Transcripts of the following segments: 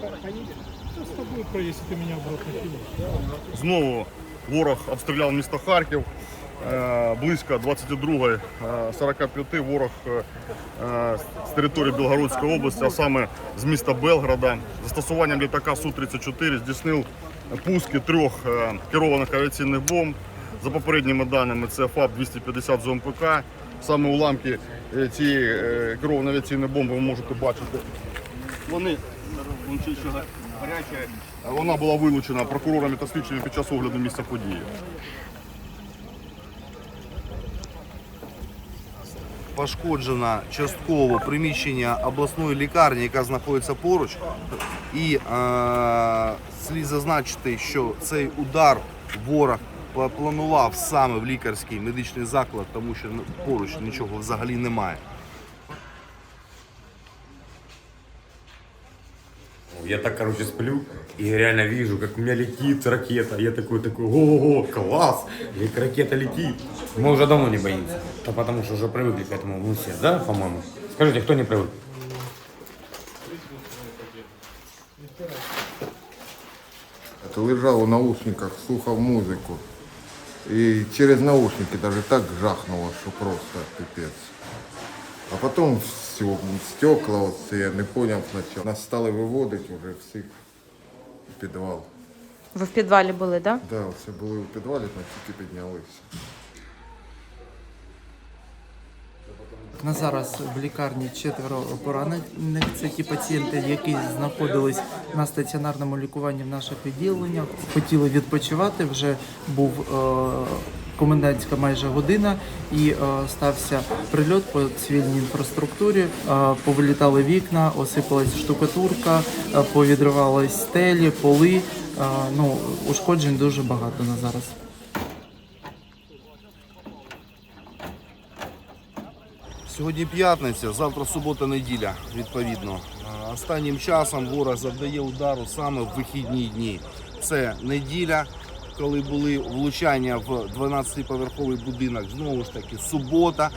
Сейчас с тобой про, если ты меня в рот не кинешь. Знову ворог обстріляв місто Харків. Е, Близько 22-ї, е, 45 ворог е, з території Білгородської області, а саме з міста Белграда, застосуванням літака Су-34 здійснив пуски трьох керованих авіаційних бомб. За попередніми даними, це ФАБ-250 ЗОМПК. Саме уламки цієї керованої авіаційної бомби ви можете бачити. Вони Вона була вилучена прокурорами та слідчими під час огляду місця події. Пошкоджено частково приміщення обласної лікарні, яка знаходиться поруч. І е, слід зазначити, що цей удар ворог планував саме в лікарський медичний заклад, тому що поруч нічого взагалі немає. Я так, короче, сплю и реально вижу, как у меня летит ракета. Я такой, такой, ого, класс, и ракета летит. Мы уже давно не боимся, да потому что уже привыкли к этому мы все, да, по-моему? Скажите, кто не привык? Это лежал в наушниках, слухал музыку. И через наушники даже так жахнуло, что просто пипец. А потом все, стекла, вот це, я не понял сначала. Нас стали виводити вже всіх в підвал. Ви в підвалі були, так? Да? Да, це були в підвалі, ми тільки піднялися. На зараз в лікарні четверо поранених. Це ті пацієнти, які знаходились на стаціонарному лікуванні в наших відділеннях. Хотіли відпочивати. Вже був е, комендантська майже година, і е, стався прильот по цивільній інфраструктурі. Е, повилітали вікна, осипалась штукатурка, е, повідривались стелі, поли. Ну ушкоджень дуже багато на зараз. Сьогодні п'ятниця, завтра субота, неділя, відповідно. Останнім часом ворог завдає удару саме в вихідні дні. Це неділя, коли були влучання в 12-поверховий будинок. Знову ж таки, субота.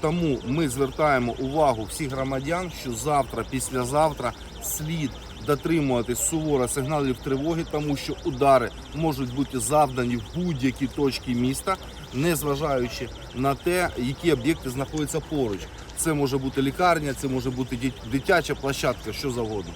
Тому ми звертаємо увагу всіх громадян, що завтра, післязавтра слід дотримуватись суворо сигналів тривоги, тому що удари можуть бути завдані в будь-які точки міста, незважаючи на те, які об'єкти знаходяться поруч. Це може бути лікарня, це може бути дитяча площадка, що завгодно.